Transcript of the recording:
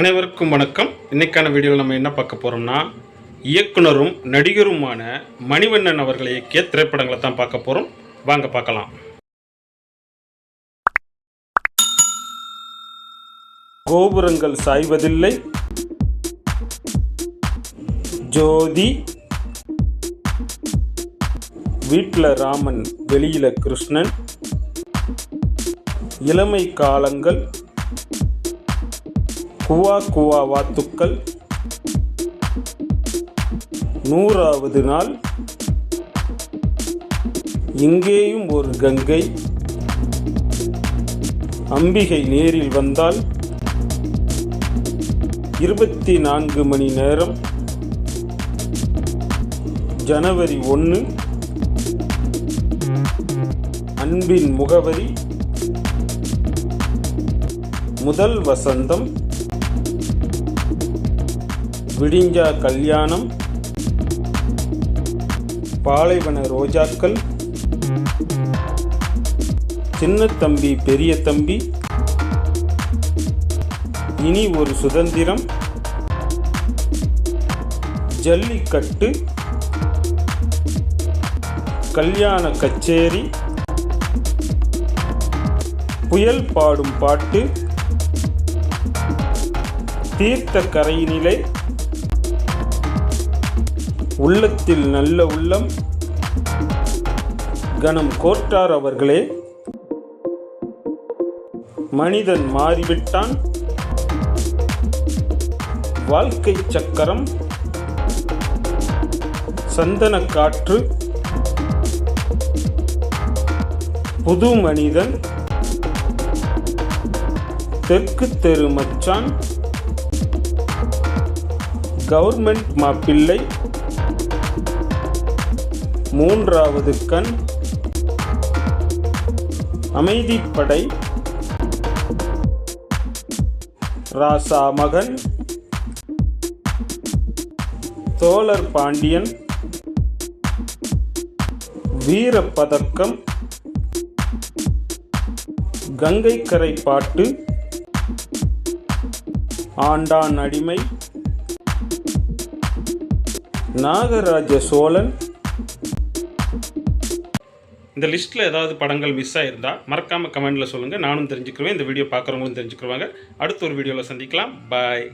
அனைவருக்கும் வணக்கம். இன்றைக்கான வீடியோவில் நம்ம என்ன பார்க்க போகிறோம்னா இயக்குனரும் நடிகருமான மணிவண்ணன் அவர்களை இயக்கிய திரைப்படங்களை தான் பார்க்க போகிறோம் வாங்க பார்க்கலாம். கோபுரங்கள் சாய்வதில்லை. ஜோதி. வீட்டில் ராமன் வெளியில கிருஷ்ணன். இளமை காலங்கள். குவா குவா வாத்துக்கள். நூறாவது நாள். இங்கேயும் ஒரு கங்கை. அம்பிகை நேரில் வந்தால். இருபத்தி நான்கு மணி நேரம். ஜனவரி ஒன்று அன்பின் முகவரி. முதல் வசந்தம். விடிஞ்சா கல்யாணம். பாலைவன ரோஜாக்கள். சின்ன தம்பி பெரிய தம்பி. இனி ஒரு சுதந்திரம். ஜல்லிக்கட்டு. கல்யாண கச்சேரி. புயல் பாடும் பாட்டு. தீர்த்த கரையினிலை. உள்ளத்தில் நல்ல உள்ளம். கணம் கோட்டார் அவர்களே. மனிதன் மாறிவிட்டான். வாழ்க்கை சக்கரம். சந்தன காற்று. புது மனிதன். தெற்கு தெரு மச்சான். கவர்மெண்ட் மாப்பிள்ளை. மூன்றாவது கண். அமைதிப்படை. ராசா மகன். தோழர் பாண்டியன். வீரப்பதக்கம். கங்கைக்கரை பாட்டு. ஆண்டான் அடிமை. நாகராஜ சோழன். இந்த லிஸ்ட்டில் ஏதாவது படங்கள் மிஸ் ஆயிருந்தா மறக்காமல் கமெண்டில் சொல்லுங்கள் நானும் தெரிஞ்சுக்குவேன் இந்த வீடியோ பார்க்குறவங்களும் தெரிஞ்சுக்குவாங்க அடுத்த ஒரு வீடியோவில் சந்திக்கலாம். பாய்